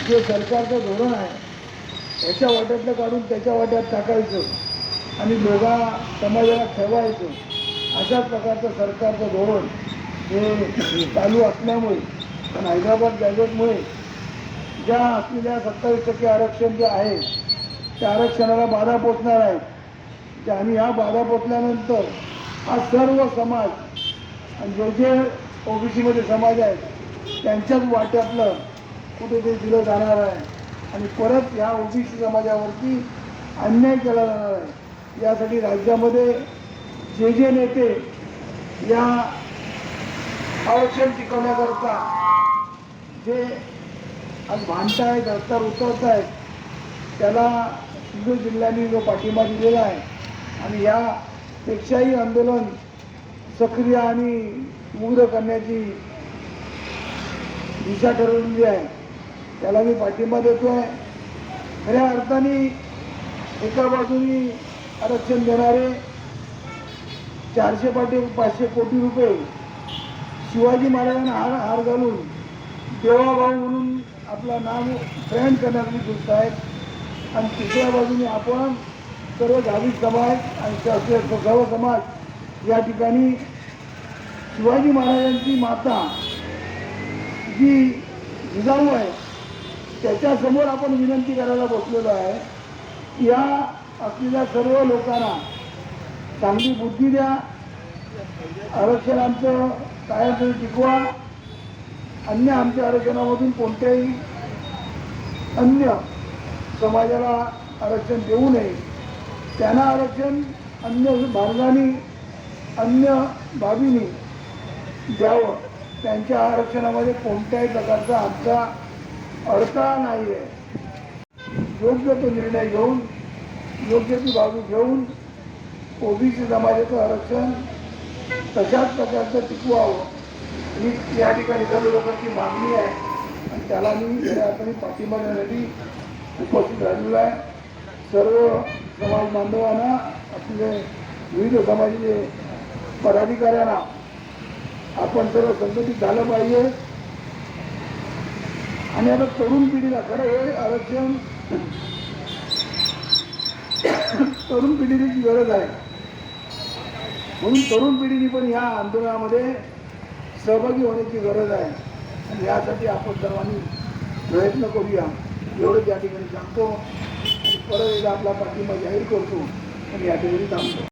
जे सरकारचं धोरण आहे याच्या वाट्यातलं काढून त्याच्या वाट्यात टाकायचं आणि दोघा समाजाला ठेवायचं अशाच प्रकारचं सरकारचं धोरण हे चालू असल्यामुळे पण हैदराबाद गॅजेटमुळे ज्या असलेल्या सत्तावीस टक्के आरक्षण जे आहे त्या आरक्षणाला बाधा पोचणार आहे. आणि ह्या बाधा पोचल्यानंतर हा सर्व समाज आणि जे जे ओबीसीमध्ये समाज आहेत त्यांच्याच वाट्यातलं कुठे ते दिलं जाणार आहे. आणि परत ह्या ओबीसी समाजावरती अन्याय केला जाणार आहे. यासाठी राज्यामध्ये जे जे नेते या आरक्षण टिकवण्याकरता जे आज भांडतायत रस्त्यावर उतरत आहेत त्याला सिंधू जिल्ह्यांनी जो पाठिंबा दिलेला आहे आणि यापेक्षाही आंदोलन सक्रिय आणि उग्र करण्याची दिशा ठरवलेली आहे. त्याला मी पाठिंबा देतो आहे खऱ्या अर्थाने एका बाजूनी आरक्षण देणारे चारशे पाठी पाचशे कोटी रुपये शिवाजी महाराजांना हार हार घालून देवाभाऊ म्हणून आपला नाव फ्रेंड करण्यासाठी गोष्ट आहेत आणि तिसऱ्या बाजूने आपण सर्व धार्मिक समाज आणि सर्व सर्व समाज या ठिकाणी शिवाजी महाराजांची माता जी जिजाऊ आहे त्याच्यासमोर आपण विनंती करायला बसलेलो आहे. या असलेल्या सर्व लोकांना चांगली बुद्धी द्या. आरक्षण आमचं कायम टिकवा. अन्य आमच्या आरक्षणामधून कोणत्याही अन्य समाजाला आरक्षण देऊ नये. त्यांना आरक्षण अन्य मार्गाने अन्य बाबींनी द्यावं. त्यांच्या आरक्षणामध्ये कोणत्याही प्रकारचा आमचा अडथळा नाही आहे योग्य तो निर्णय घेऊन योग्य ती बाजू घेऊन ओबीसी समाजाचं आरक्षण तशाच प्रकारचं टिकवावं. ही या ठिकाणी सर्व लोकांची मागणी आहे आणि त्याला मी खऱ्या पाठिंबा देण्यासाठी उपस्थित राहिलेलो आहे. सर्व समाज बांधवांना आपले विविध समाजाचे पदाधिकाऱ्यांना आपण सर्व संघटित झालं पाहिजे. आणि आता तरुण पिढीला खरं हे आरक्षण तरुण पिढीची गरज आहे. म्हणून तरुण पिढीने पण या आंदोलनामध्ये सहभागी होण्याची गरज आहे. आणि यासाठी आपण सर्वांनी प्रयत्न करूया. एवढं या ठिकाणी सांगतो. आणि परत एकदा आपला पाठिंबा जाहीर करतो. आणि या ठिकाणी थांबतो.